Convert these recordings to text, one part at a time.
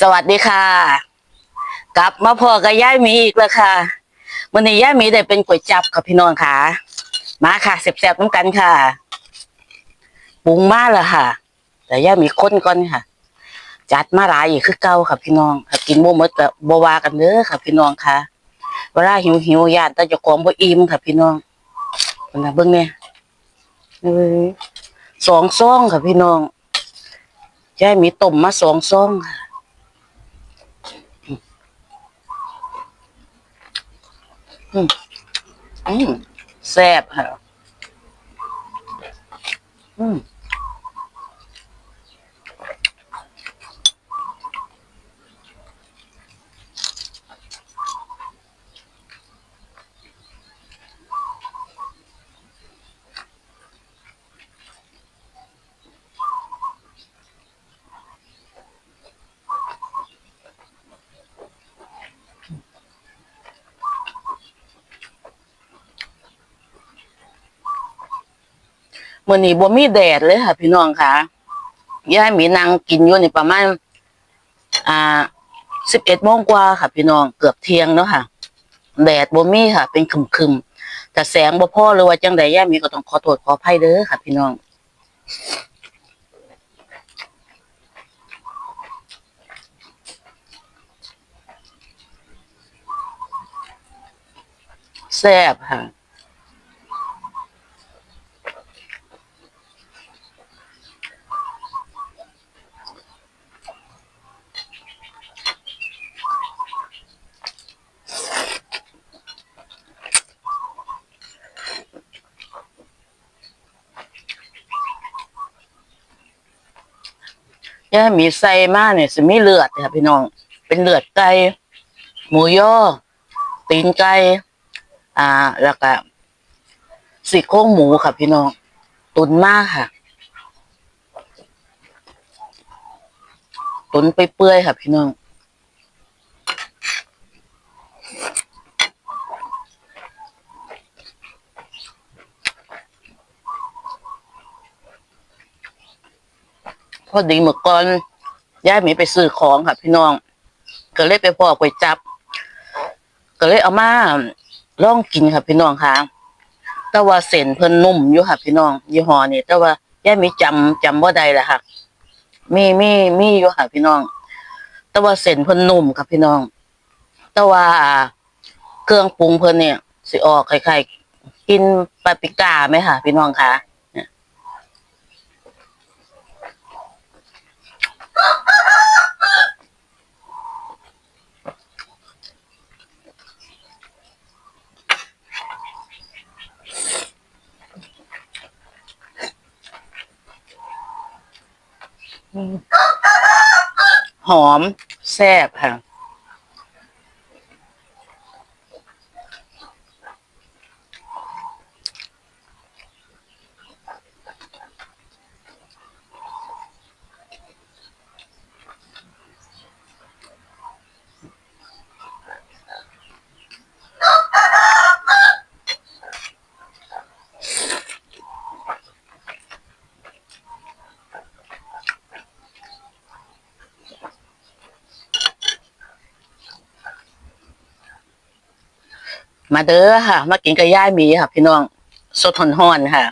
สวัสดีค่ะ กลับมาพอกับย่ายมีอีกแล้วค่ะวันนี้ย่ายมีได้เป็นก๋วยจับค่ะพี่น้องค่ะ มาค่ะแซ่บๆน้ำกันค่ะปรุงมาแล้วค่ะ แต่ย่ายมีค้นก่อนค่ะ จัดมาหลายอีกคือเก่าค่ะพี่น้องกินบ่หมดก็บ่ว่ากันเด้อค่ะ พี่น้องค่ะเวลาหิวหิวญาติต่เจ้าของบ่อิ่มค่ะ พี่น้องเพิ่นนะเบิ่งเนี่ยสองซองค่ะพี่น้องย่ายมีต้มมาสองซองค่ะ อืมแซ่บค่ะอืม มื่อนี้บ่มีแดดเลยค่ะ พี่น้องค่ะยายหมีนางกินอยู่ในประมาณ อ่าสิบเอ็ดโมงกว่าค่ะ พี่น้องเกือบเที่ยงเนาะค่ะ แดดบ่มีค่ะ เป็นครึมแต่แสงบ่พอหรือว่าจังใดยายหมีก็ต้องขอโทษขออภัยเด้อค่ะ พี่น้องแซ่บค่ะ ย่ามีไส้มากเนี่ยสิมีเลือดค่ะพี่น้อง เป็นเลือดไก่หมูย่อตีนไก่อ่า แล้วก็สี่โครงหมูค่ะพี่น้อง ตุนมากค่ะ ตุนไปเปื่อยๆค่ะพี่น้อง อดีเมื่อก่อนย่ายหมีไปซื้อของค่ะ พี่น้อง ก็เลยไปพอก๋วยจับ ก็เลยเอามาลองกินค่ะพี่น้องค่ะ แต่ว่าเส้นเพิ่นนุ่มอยู่ค่ะพี่น้อง ยี่ห้อนี้แต่ว่าย่ายหมีจำจำว่าใดละค่ะ มีมีมีอยู่ค่ะพี่น้อง แต่ว่าเส้นเพิ่นนุ่มค่ะพี่น้อง แต่ว่าเครื่องปรุงเพิ่นเนี่ยสิออกคล้ายๆกินปาปิก้าไหมค่ะ พี่น้องค่ะ หอมแซ่บค่ะ มาเด้อค่ะ มากินกับย่ายหมีค่ะ พี่น้องสดหอนๆค่ะ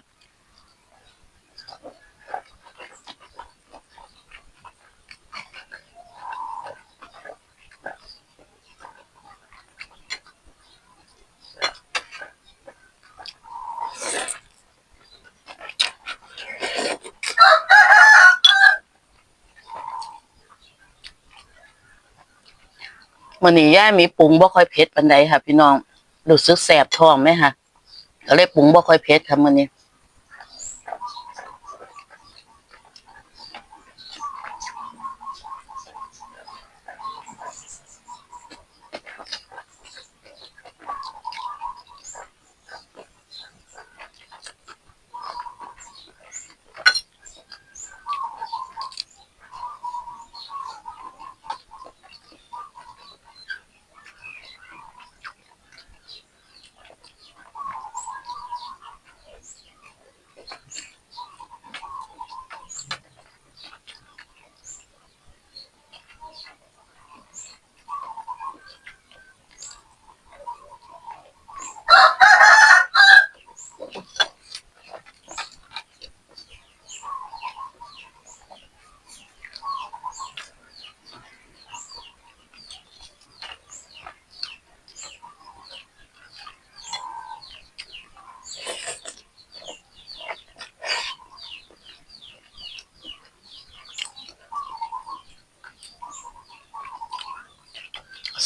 มันนี้ย่ายมีปรุงบ่ค่อยเผ็ดปานใดค่ะ พี่น้อง รู้สึกแสบท้องไหมคะก็เลยปรุงบ่ค่อยเผ็ดค่ะมื้อนี้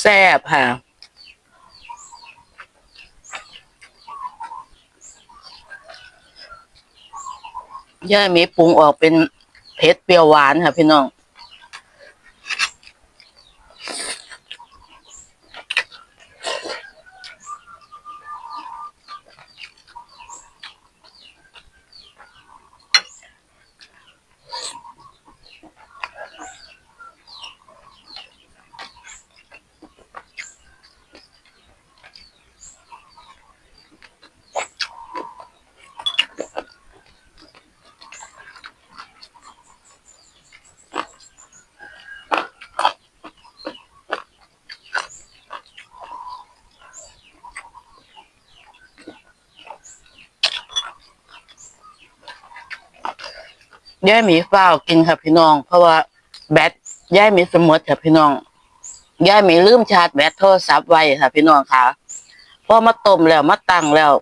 แซ่บค่ะ ย่ามีปรุงออกเป็นเผ็ดเปรี้ยวหวานค่ะพี่น้อง ย่ายหมีเปล่ากินค่ะพี่น้อง เพราะว่าแบตย่ายหมีสมมติค่ะพี่น้องย่ายหมีลืมชาร์จแบตโทรศัพท์ไว้ค่ะพี่น้องค่ะพอมาต้มแล้วมาตั้งแล้ว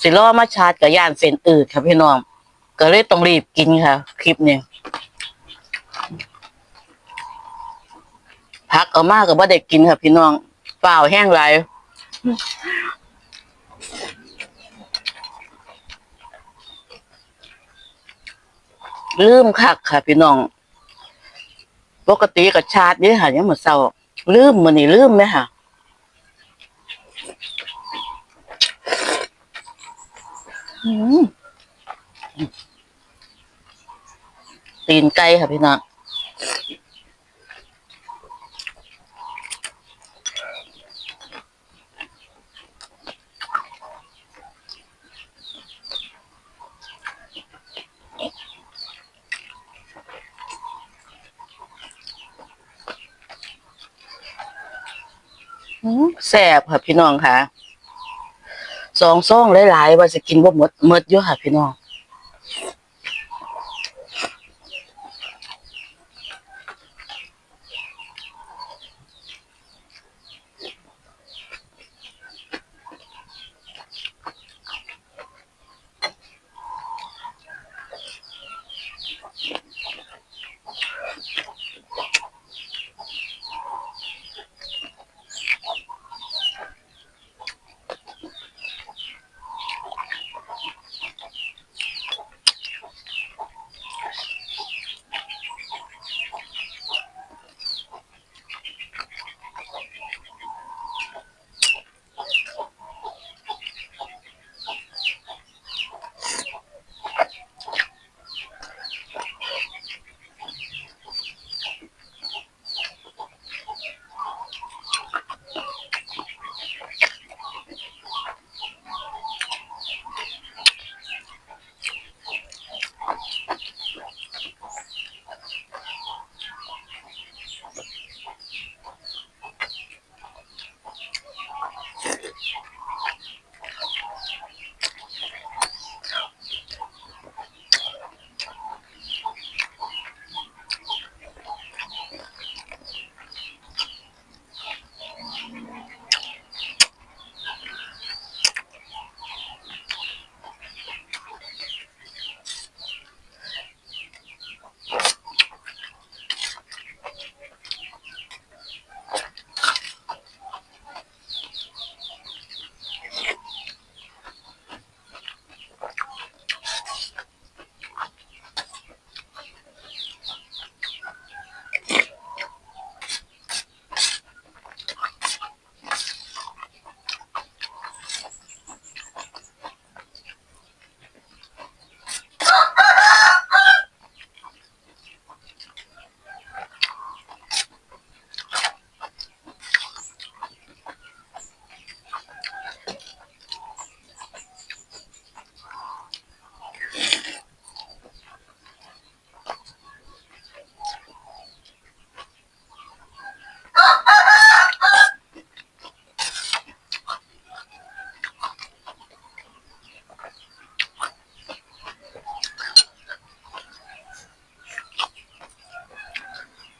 สิรอมาชาร์จกับย่านเส้นอืดค่ะพี่น้อง ก็เลยต้องรีบกินค่ะ คลิปนี้พักเอามากกับว่าเด็กกินค่ะพี่น้องเปล่าแห้งไร ลืมคักค่ะ พี่น้อง ปกติกับชาตินี่ค่ะยังหมดเศร้าลืมมันนี่ลืมไหมค่ะตีนไก่ค่ะพี่น้อง แซ่บค่ะพี่น้องค่ะสองซ่องหลายๆว่าจะกินบ่หมดหมดเยอะค่ะพี่น้อง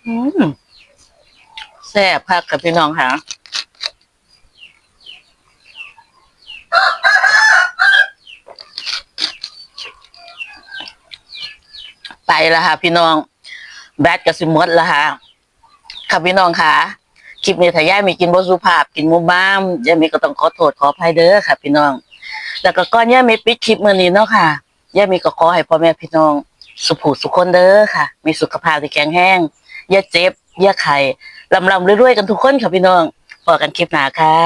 อืมแซ่บพักกับพี่น้องค่ะไปละค่ะ พี่น้อง แบดกับสิมดละค่ะค่ะพี่น้องค่ะ คลิปนี้ถ้าย่ามีกินบสุภาพ กินมุบ้ามย่ามีก็ต้องขอโทษขออภัยเด้อค่ะ พี่น้อง แล้วก็ก้อนย่ามีปิดคลิปเมื่อนี้เนาะค่ะย่ามีก็ขอให้พ่อแม่พี่น้อง สุขผูสุขคนเด้อค่ะ มีสุขภาพที่แข็งแห้ง อย่าเจ็บ อย่าไข่ลำลำเรื่อยๆกันทุกคนค่ะพี่น้องพอกันคลิปหน้าค่ะ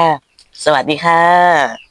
สวัสดีค่ะ